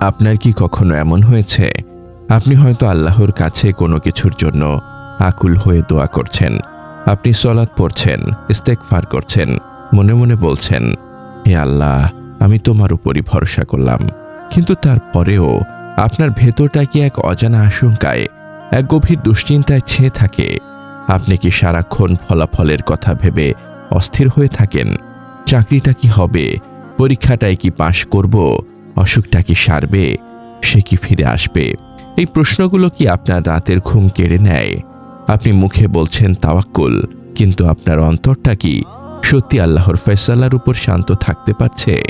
আপনার কি কখনো এমন হয়েছে? আপনি হয়তো আল্লাহর কাছে কোনো কিছুর জন্য আকুল হয়ে দোয়া করছেন। আপনি সলাৎ পড়ছেন ইস্তেকফার করছেন, মনে মনে বলছেন, হে আল্লাহ, আমি তোমার উপরই ভরসা করলাম। কিন্তু তারপরেও আপনার ভেতরটা কি এক অজানা আশঙ্কায়, এক গভীর দুশ্চিন্তায় ছেয়ে থাকে? আপনি কি সারাক্ষণ ফলাফলের কথা ভেবে অস্থির হয়ে থাকেন? চাকরিটা কি হবে? পরীক্ষাটায় কি পাশ করব? অসুখটা কি সারবে? সে কি ফিরে আসবে? এই প্রশ্নগুলো কি আপনার রাতের ঘুম কেড়ে নেয়? আপনি মুখে বলছেন তাওয়াক্কুল, কিন্তু আপনার অন্তরটা কি সত্যি আল্লাহর ফয়সালার উপর শান্ত থাকতে পারছে?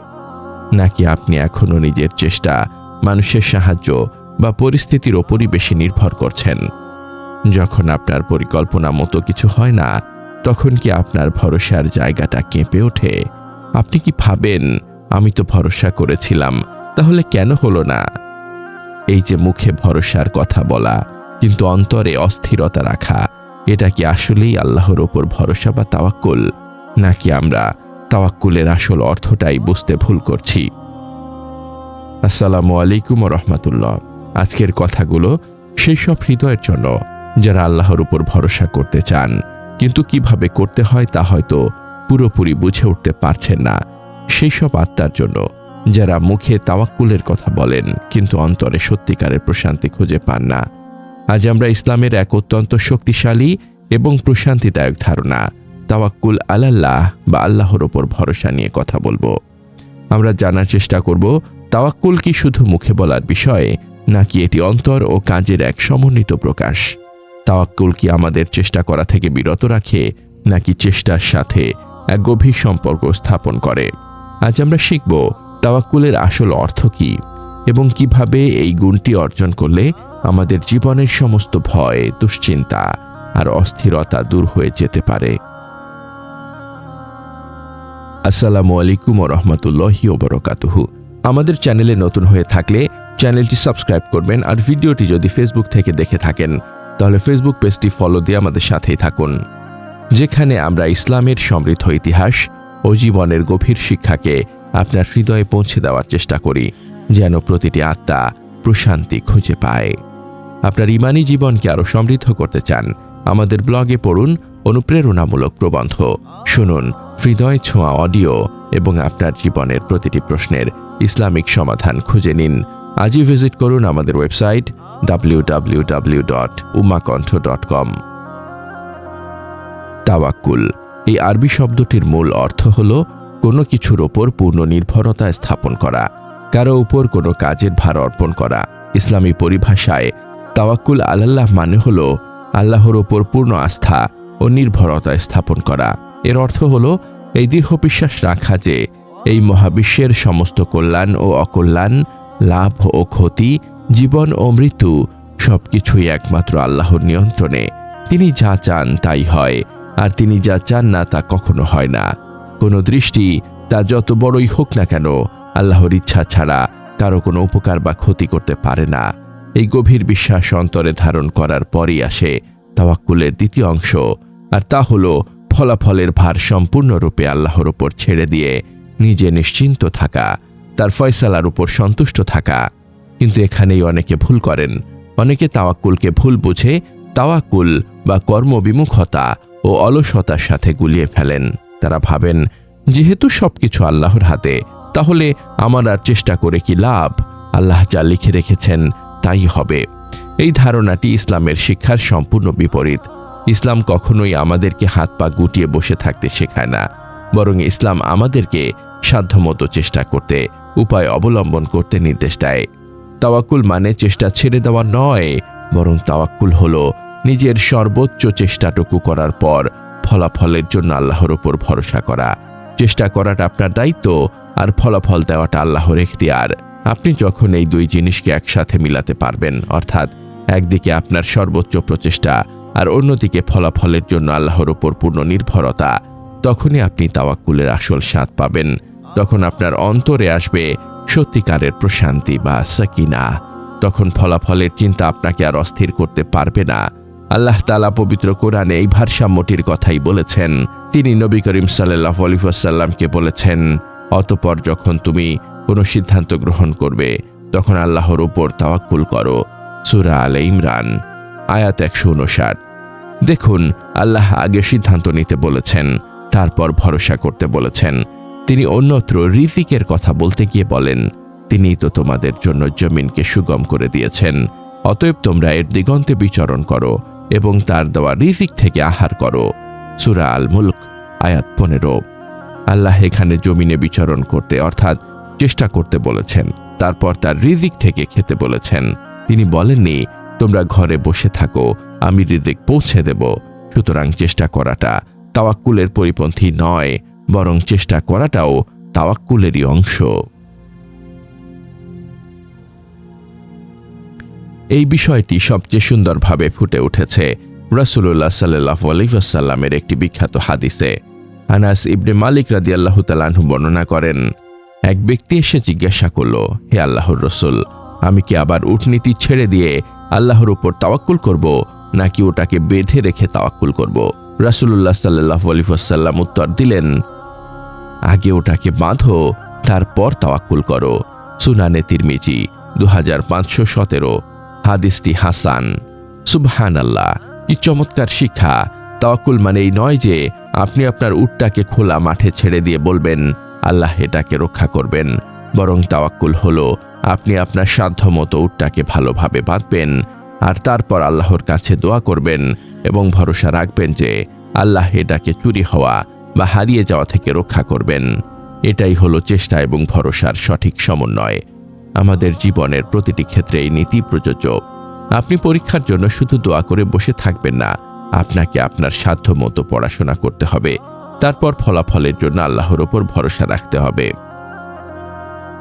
নাকি আপনি এখনও নিজের চেষ্টা, মানুষের সাহায্য বা পরিস্থিতির ওপরই বেশি নির্ভর করছেন? যখন আপনার পরিকল্পনা মতো কিছু হয় না, তখন কি আপনার ভরসার জায়গাটা কেঁপে ওঠে? আপনি কি ভাবেন আমি তো ভরসা করেছিলাম, তাহলে কেন হলো না? এই যে মুখে ভরসার কথা বলা, কিন্তু অন্তরে অস্থিরতা রাখা, এটা কি আসলেই আল্লাহর ওপর ভরসা বা তাওয়াক্কুল? নাকি আমরা তাওয়াক্কুলের আসল অর্থটাই বুঝতে ভুল করছি? আসসালামু আলাইকুম রহমতুল্লাহ। আজকের কথাগুলো সেই সব হৃদয়ের জন্য, যারা আল্লাহর উপর ভরসা করতে চান, কিন্তু কীভাবে করতে হয় তা হয়তো পুরোপুরি বুঝে উঠতে পারছেন না। সেই সব আত্মার জন্য, যারা মুখে তাওয়াক্কুলের কথা বলেন, কিন্তু অন্তরে সত্যিকারের প্রশান্তি খুঁজে পান না। আজ আমরা ইসলামের এক অত্যন্ত শক্তিশালী এবং প্রশান্তিদায়ক ধারণা, তাওয়াক্কুল আলাল্লাহ বা আল্লাহর ওপর ভরসা নিয়ে কথা বলব। আমরা জানার চেষ্টা করব, তাওয়াক্কুল কি শুধু মুখে বলার বিষয়, নাকি এটি অন্তর ও কাজের এক সমন্বিত প্রকাশ? তাওয়াক্কুল কি আমাদের চেষ্টা করা থেকে বিরত রাখে, নাকি চেষ্টার সাথে এক গভীর সম্পর্ক স্থাপন করে? আজ আমরা শিখব তাওয়াক্কুলের আসল অর্থ কি এবং কীভাবে এই গুণটি অর্জন করলে আমাদের জীবনের সমস্ত ভয়, দুশ্চিন্তা আর অস্থিরতা দূর হয়ে যেতে পারে। আসসালামু আলাইকুম রহমতুল্লাহি ওবরকাতুহু আমাদের চ্যানেলে নতুন হয়ে থাকলে চ্যানেলটি সাবস্ক্রাইব করবেন আর ভিডিওটি যদি ফেসবুক থেকে দেখে থাকেন, তাহলে ফেসবুক পেজটি ফলো দিয়ে আমাদের সাথেই থাকুন। যেখানে আমরা ইসলামের সমৃদ্ধ ইতিহাস ও জীবনের গভীর শিক্ষাকে আপনার হৃদয়ে পৌঁছে দেওয়ার চেষ্টা করি, যেন প্রতিটি আত্মা প্রশান্তি খুঁজে পায়। আপনার ইমানি জীবনকে আরও সমৃদ্ধ করতে চান, আমাদের ব্লগে পড়ুন অনুপ্রেরণামূলক প্রবন্ধ, শুনুন হৃদয় ছোঁয়া অডিও এবং আপনার জীবনের প্রতিটি প্রশ্নের ইসলামিক সমাধান খুঁজে নিন। আজই ভিজিট করুন আমাদের website W W W dot Umakantha dot com তাওয়াক্কুল। এই আরবি শব্দটির মূল অর্থ হল কোনো কিছুর ওপর পূর্ণ নির্ভরতা স্থাপন করা, কারও উপর কোনো কাজের ভার অর্পণ করা। ইসলামী পরিভাষায় তাওয়াক্কুল আলাল্লাহ মানে হল আল্লাহর ওপর পূর্ণ আস্থা ও নির্ভরতা স্থাপন করা। এর অর্থ হল এই দৃঢ় বিশ্বাস রাখা যে এই মহাবিশ্বের সমস্ত কল্যাণ ও অকল্যাণ, লাভ ও ক্ষতি, জীবন ও মৃত্যু সবকিছুই একমাত্র আল্লাহর নিয়ন্ত্রণে। তিনি যা চান তাই হয়। আর তিনি যা চান না তা কখনো হয় না। কোনো দৃষ্টি তা যত বড়ই হোক না কেন, আল্লাহর ইচ্ছা ছাড়া কারও কোনো উপকার বা ক্ষতি করতে পারে না। এই গভীর বিশ্বাস অন্তরে ধারণ করার পরই আসে তাওয়াক্কুলের দ্বিতীয় অংশ, আর তা হল ফলাফলের ভার সম্পূর্ণরূপে আল্লাহর ওপর ছেড়ে দিয়ে নিজে নিশ্চিন্ত থাকা, তার ফয়সালার উপর সন্তুষ্ট থাকা। কিন্তু এখানেই অনেকে ভুল করেন, অনেকে তাওয়াক্কুলকে ভুল বুঝে তাওয়াক্কুল বা কর্মবিমুখতা ও অলসতার সাথে গুলিয়ে ফেলেন। তারা ভাবেন, যেহেতু সবকিছু আল্লাহর হাতে, তাহলে আমার আর চেষ্টা করে কি লাভ? আল্লাহ যা লিখে রেখেছেন, তাই হবে। এই ধারণাটি ইসলামের শিক্ষার সম্পূর্ণ বিপরীত। ইসলাম কখনোই আমাদেরকে হাত পা গুটিয়ে বসে থাকতে শেখায় না, বরং ইসলাম আমাদেরকে সাধ্যমতো চেষ্টা করতে, উপায় অবলম্বন করতে নির্দেশ দেয়। তাওয়াক্কুল মানে চেষ্টা ছেড়ে দেওয়া নয়, বরং তাওয়াক্কুল হলো নিজের সর্বোচ্চ চেষ্টাটুকু করার পর ফলাফলের জন্য আল্লাহর ওপর ভরসা করা। চেষ্টা করাটা আপনার দায়িত্ব আর ফলাফল দেওয়াটা আল্লাহর এখতিয়ার। আপনি যখন এই দুই জিনিসকে একসাথে মিলাতে পারবেন, অর্থাৎ একদিকে আপনার সর্বোচ্চ প্রচেষ্টা আর অন্যদিকে ফলাফলের জন্য আল্লাহর ওপর পূর্ণ নির্ভরতা তখনই আপনি তাওয়াক্কুলের আসল স্বাদ পাবেন। তখন আপনার অন্তরে আসবে সত্যিকারের প্রশান্তি বা সাকিনা। তখন ফলাফলের চিন্তা আপনাকে আর অস্থির করতে পারবে না। আল্লাহ তালা পবিত্র কোরআনে এই ভারসাম্যটির কথাই বলেছেন। তিনি নবী করিম সাল্লাহ আলিফাসাল্লামকে বলেছেন, অতপর যখন তুমি কোনো সিদ্ধান্ত গ্রহণ করবে, তখন আল্লাহর উপর তাওয়াক্কুল করো। সুরা আল ইমরান, আয়াত একশো উনষাট দেখুন, আল্লাহ আগে সিদ্ধান্ত নিতে বলেছেন, তারপর ভরসা করতে বলেছেন। তিনি অন্যত্র ঋতিকের কথা বলতে গিয়ে বলেন, তিনিই তো তোমাদের জন্য জমিনকে সুগম করে দিয়েছেন। অতএব তোমরা এর দিগন্তে বিচরণ করো। এবং তার দেওয়া রিজিক থেকে আহার করো। সুরা আল মুলক আয়াত পনেরো। আল্লাহ এখানে জমিনে বিচরণ করতে, অর্থাৎ চেষ্টা করতে বলেছেন। তারপর তার রিজিক থেকে খেতে বলেছেন। তিনি বলেননি, তোমরা ঘরে বসে থাকো, আমি রিজিক পৌঁছে দেব। সুতরাং চেষ্টা করাটা তাওয়াক্কুলের পরিপন্থী নয়, বরং চেষ্টা করাটাও তাওয়াক্কুলেরই অংশ। এই বিষয়টি সবচেয়ে সুন্দরভাবে ফুটে উঠেছে রাসুল্লাহ সাল্লাহ আলহিসাল্লামের একটি বিখ্যাত হাদিসে। আনাস ইবনে মালিক রাদি আল্লাহ তালাহু বর্ণনা করেন, এক ব্যক্তি এসে জিজ্ঞাসা করল, হে আল্লাহর রসুল, আমি কি আবার উটনীতি ছেড়ে দিয়ে আল্লাহর উপর তাওয়াক্কুল করব, নাকি ওটাকে বেঁধে রেখে তাওয়াক্কুল করব? রাসুল্লাহ সাল্লাহ আলিফাসাল্লাম উত্তর দিলেন, আগে ওটাকে বাঁধো, তারপর তাওয়াক্কুল করো। সুনানে তিরমিজি দু হাজার পাঁচশো সতেরো। হাদিসটি হাসান। সুবহান আল্লাহ কি চমৎকার শিক্ষা। তাওয়াক্কুল মানে এই নয় যে, আপনি আপনার উটটাকে খোলা মাঠে ছেড়ে দিয়ে বলবেন, আল্লাহ এটাকে রক্ষা করবেন। বরং তাওয়াক্কুল হলো, আপনি আপনার সাধ্য মতো উটটাকে ভালোভাবে বাঁধবেন, আর তারপর আল্লাহর কাছে দোয়া করবেন এবং ভরসা রাখবেন যে, আল্লাহ এটাকে চুরি হওয়া বা হারিয়ে যাওয়া থেকে রক্ষা করবেন। এটাই হলো চেষ্টা এবং ভরসার সঠিক সমন্বয়। আমাদের জীবনের প্রতিটি ক্ষেত্রে এই নীতি প্রযোজ্য। আপনি পরীক্ষার জন্য শুধু দোয়া করে বসে থাকবেন না, আপনাকে আপনার সাধ্য মতো পড়াশোনা করতে হবে। তারপর ফলাফলের জন্য আল্লাহর ওপর ভরসা রাখতে হবে।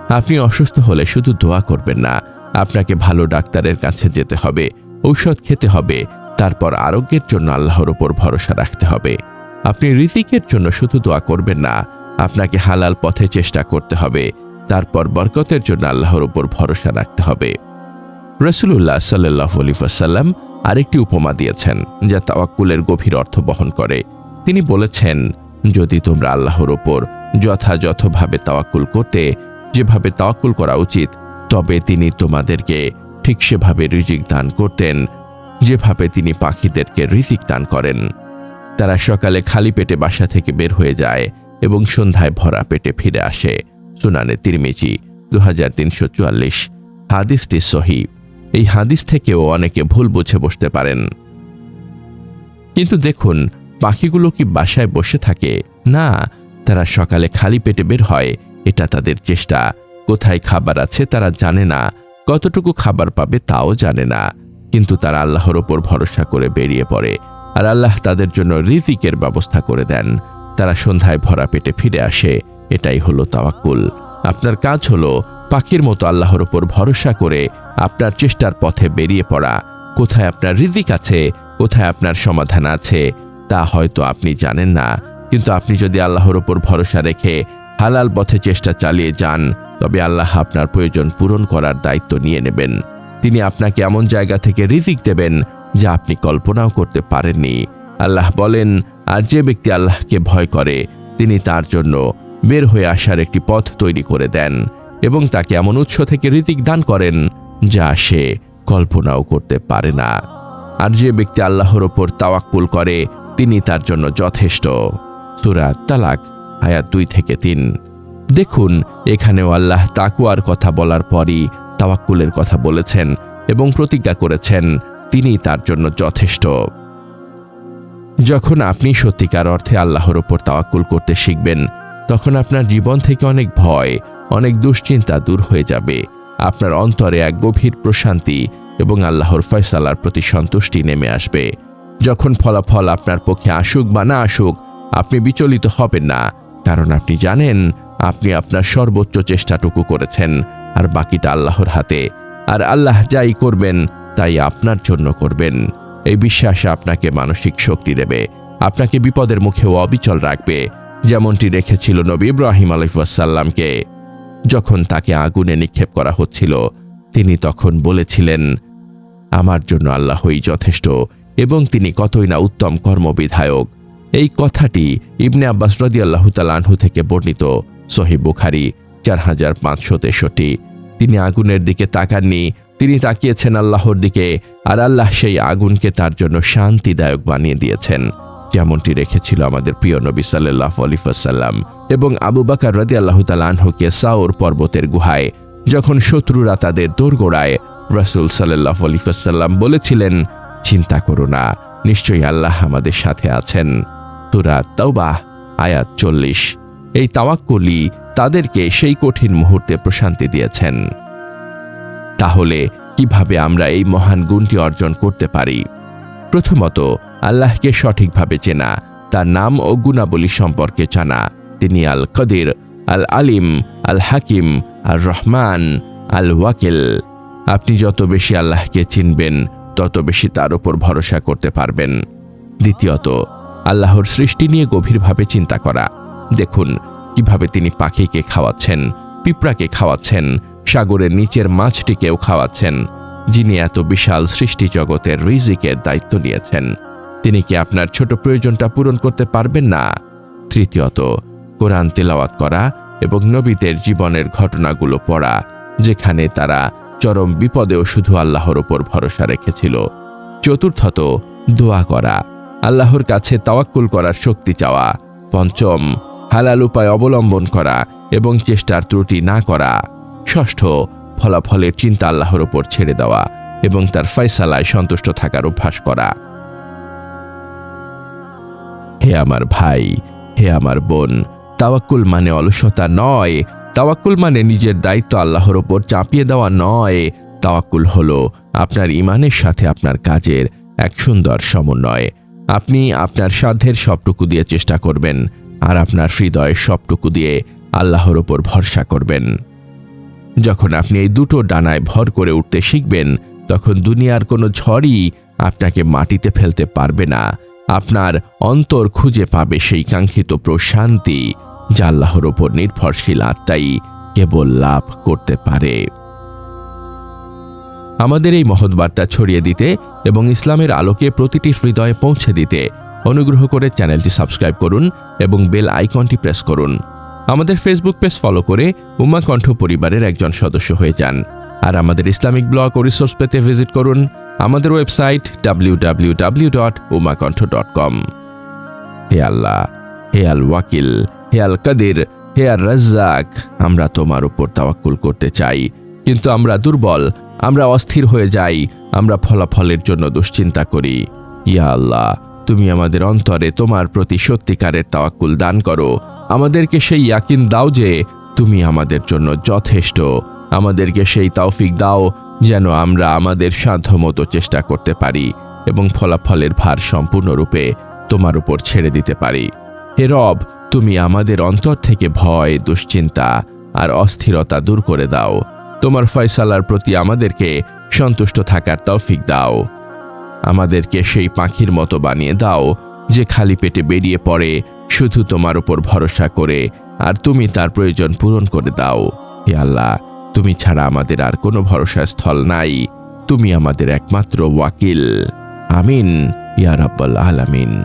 আপনি অসুস্থ হলে শুধু দোয়া করবেন না, আপনাকে ভালো ডাক্তারের কাছে যেতে হবে, ঔষধ খেতে হবে, তারপর আরোগ্যের জন্য আল্লাহর ওপর ভরসা রাখতে হবে। আপনি রিজিকের জন্য শুধু দোয়া করবেন না, আপনাকে হালাল পথে চেষ্টা করতে হবে। তারপর বরকতের জন্য আল্লাহর উপর ভরসা রাখতে হবে। রসুল্লাহ সাল্লাহ আলিফাসাল্লাম আরেকটি উপমা দিয়েছেন, যা তাওয়াক্কুলের গভীর অর্থ বহন করে। তিনি বলেছেন, যদি তোমরা আল্লাহর ওপর যথাযথভাবে তাওয়াক্কুল করতে, যেভাবে তাওয়াক্কুল করা উচিত, তবে তিনি তোমাদেরকে ঠিক সেভাবে রিজিক দান করতেন, যেভাবে তিনি পাখিদেরকে রিজিক দান করেন। তারা সকালে খালি পেটে বাসা থেকে বের হয়ে যায় এবং সন্ধ্যায় ভরা পেটে ফিরে আসে। সুনানে তিরমিজি দু হাজার তিনশো চুয়াল্লিশ। হাদিসটি সহি। এই হাদিস থেকেও অনেকে ভুল বুঝে বসতে পারেন। কিন্তু দেখুন, পাখিগুলো কি বাসায় বসে থাকে? না, তারা সকালে খালি পেটে বের হয়, এটা তাদের চেষ্টা। কোথায় খাবার আছে তারা জানে না, কতটুকু খাবার পাবে তাও জানে না। কিন্তু তারা আল্লাহর ওপর ভরসা করে বেরিয়ে পড়ে, আর আল্লাহ তাদের জন্য রিজিকের ব্যবস্থা করে দেন। তারা সন্ধ্যায় ভরা পেটে ফিরে আসে এটাই হলো তাওয়াক্কুল। আপনার কাজ হলো পাখির মতো আল্লাহর ওপর ভরসা করে আপনার চেষ্টার পথে বেরিয়ে পড়া। কোথায় আপনার রিজিক আছে, কোথায় আপনার সমাধান আছে, তা হয়তো আপনি জানেন না। কিন্তু আপনি যদি আল্লাহর ওপর ভরসা রেখে হালাল পথে চেষ্টা চালিয়ে যান, তবে আল্লাহ আপনার প্রয়োজন পূরণ করার দায়িত্ব নিয়ে নেবেন। তিনি আপনাকে এমন জায়গা থেকে রিজিক দেবেন যা আপনি কল্পনাও করতে পারেননি। আল্লাহ বলেন, আর যে ব্যক্তি আল্লাহকে ভয় করে, তিনি তার জন্য বের হয়ে আসার একটি পথ তৈরি করে দেন এবং তাকে এমন উৎস থেকে ঋতিক দান করেন যা সে কল্পনাও করতে পারে না। আর যে ব্যক্তি আল্লাহর ওপর তাওয়াক্কুল করে, তিনি তার জন্য যথেষ্ট। সুরা তালাক, আয়াত দুই থেকে তিন। দেখুন, এখানেও আল্লাহ তাকুয়ার কথা বলার পরই তাওয়াক্কুলের কথা বলেছেন এবং প্রতিজ্ঞা করেছেন, তিনি তার জন্য যথেষ্ট। যখন আপনি সত্যিকার অর্থে আল্লাহর ওপর তাওয়াক্কুল করতে শিখবেন তখন আপনার জীবন থেকে অনেক ভয়, অনেক দুশ্চিন্তা দূর হয়ে যাবে। আপনার অন্তরে এক গভীর প্রশান্তি এবং আল্লাহর ফয়সালার প্রতি সন্তুষ্টি নেমে আসবে। যখন ফলাফল আপনার পক্ষে আসুক বা না আসুক, আপনি বিচলিত হবেন না, কারণ আপনি জানেন, আপনি আপনার সর্বোচ্চ চেষ্টাটুকু করেছেন, আর বাকিটা আল্লাহর হাতে। আর আল্লাহ যাই করবেন, তাই আপনার জন্য করবেন। এই বিশ্বাস আপনাকে মানসিক শক্তি দেবে, আপনাকে বিপদের মুখেও অবিচল রাখবে। যেমনটি রেখেছিল নবী ইব্রাহিম আলিফাসাল্লামকে যখন তাকে আগুনে নিক্ষেপ করা হচ্ছিল, তিনি তখন বলেছিলেন, আমার জন্য আল্লাহই যথেষ্ট এবং তিনি কতই না উত্তম কর্মবিধায়ক। এই কথাটি ইবনে আব্বাস রদি আল্লাহ তালাহু থেকে বর্ণিত সহি বুখারি, চার হাজার পাঁচশো তেষট্টি। তিনি আগুনের দিকে তাকাননি, তিনি তাকিয়েছেন আল্লাহর দিকে, আর আল্লাহ সেই আগুনকে তার জন্য শান্তিদায়ক বানিয়ে দিয়েছেন। যেমনটি রেখেছিল আমাদের প্রিয় নবী সাল্লাহ আলিফাসাল্লাম এবং আবু বাকার রাদি আল্লাহ তালানহকে সাওর পর্বতের গুহায়, যখন শত্রুরা তাদের দোরগোড়ায় রাসুল সাল্লাহ আলিফাসাল্লাম বলেছিলেন, চিন্তা করো না, নিশ্চয়ই আল্লাহ আমাদের সাথে আছেন। তুরা তৌবাহ আয়াত চল্লিশ। এই তাওয়াক্কুলি তাদেরকে সেই কঠিন মুহূর্তে প্রশান্তি দিয়েছেন। তাহলে কীভাবে আমরা এই মহান গুণটি অর্জন করতে পারি? প্রথমত, আল্লাহকে সঠিকভাবে চেনা, তার নাম ও গুণাবলী সম্পর্কে জানা। তিনি আল কদির আল আলিম আল হাকিম আর রহমান আল ওয়াকিল আপনি যত বেশি আল্লাহকে চিনবেন, তত বেশি তার উপর ভরসা করতে পারবেন। দ্বিতীয়ত, আল্লাহর সৃষ্টি নিয়ে গভীরভাবে চিন্তা করা। দেখুন, কীভাবে তিনি পাখিকে খাওয়াচ্ছেন, পিঁপড়াকে খাওয়াচ্ছেন, সাগরের নিচের মাছটিকেও খাওয়াচ্ছেন। যিনি এত বিশাল সৃষ্টি জগতের রিজিকের দায়িত্ব নিয়েছেন। তিনি কি আপনার ছোট প্রয়োজনটা পূরণ করতে পারবেন না? তৃতীয়ত, কোরআন তেলাওয়াত করা এবং নবীদের জীবনের ঘটনাগুলো পড়া, যেখানে তারা চরম বিপদেও শুধু আল্লাহর ওপর ভরসা রেখেছিল। চতুর্থত, দোয়া করা, আল্লাহর কাছে তাওয়াক্কুল করার শক্তি চাওয়া। পঞ্চম, হালাল উপায় অবলম্বন করা এবং চেষ্টার ত্রুটি না করা। ষষ্ঠ ফলাফলের চিন্তা আল্লাহর ওপর ছেড়ে দেওয়া এবং তার ফয়সালায় সন্তুষ্ট থাকার অভ্যাস করা। হে আমার ভাই, হে আমার বোন, তাওয়াক্কুল মানে অলসতা নয়। তাওয়াক্কুল মানে নিজের দায়িত্ব আল্লাহর ওপর চাপিয়ে দেওয়া নয়। তাওয়াক্কুল হলো আপনার ইমানের সাথে আপনার কাজের এক সুন্দর সমন্বয়। আপনি আপনার সাধ্যের সবটুকু দিয়ে চেষ্টা করবেন আর আপনার হৃদয়ের সবটুকু দিয়ে আল্লাহর ওপর ভরসা করবেন। যখন আপনি এই দুটো ডানায় ভর করে উঠতে শিখবেন, তখন দুনিয়ার কোনো ঝড়ই আপনাকে মাটিতে ফেলতে পারবে না। আপনার অন্তর খুঁজে পাবে সেই কাঙ্ক্ষিত প্রশান্তি যা আল্লাহর ওপর নির্ভরশীল আত্মাই কেবল লাভ করতে পারে। আমাদের এই মহৎ বার্তা ছড়িয়ে দিতে এবং ইসলামের আলোকে প্রতিটি হৃদয়ে পৌঁছে দিতে অনুগ্রহ করে চ্যানেলটি সাবস্ক্রাইব করুন এবং বেল আইকনটি প্রেস করুন। আমাদের ফেসবুক পেজ ফলো করে উমা কণ্ঠ পরিবারের একজন সদস্য হয়ে যান। আর আমাদের ইসলামিক ব্লগ ও রিসোর্স পেতে ভিজিট করুন। আমাদের website W W W dot Umakantha dot com হে আল্লাহ, হে আল ওয়াকিল, হে আল কাদির, হে আর রাজ্জাক, আমরা তোমার উপর তাওয়াক্কুল করতে চাই। কিন্তু আমরা দুর্বল, আমরা অস্থির হয়ে যাই, আমরা ফলাফলের জন্য দুশ্চিন্তা করি। ইয়া আল্লাহ তুমি আমাদের অন্তরে তোমার প্রতি সত্যিকারের তাওয়াক্কুল দান করো। আমাদেরকে সেই ইয়াকিন দাও যে তুমি আমাদের জন্য যথেষ্ট। আমাদেরকে সেই তাওফিক দাও যেন আমরা আমাদের সাধ্যমতো চেষ্টা করতে পারি এবং ফলাফলের ভার সম্পূর্ণরূপে তোমার উপর ছেড়ে দিতে পারি। হে রব, তুমি আমাদের অন্তর থেকে ভয়, দুশ্চিন্তা আর অস্থিরতা দূর করে দাও। তোমার ফয়সালার প্রতি আমাদেরকে সন্তুষ্ট থাকার তৌফিক দাও। আমাদেরকে সেই পাখির মতো বানিয়ে দাও যে খালি পেটে বেরিয়ে পড়ে, শুধু তোমার উপর ভরসা করে, আর তুমি তার প্রয়োজন পূরণ করে দাও। হে আল্লাহ, তুমি ছাড়া আমাদের আর কোনো ভরসা স্থল নাই। তুমি আমাদের একমাত্র ওয়াকিল। আমিন, ইয়া রাব্বাল আলামিন।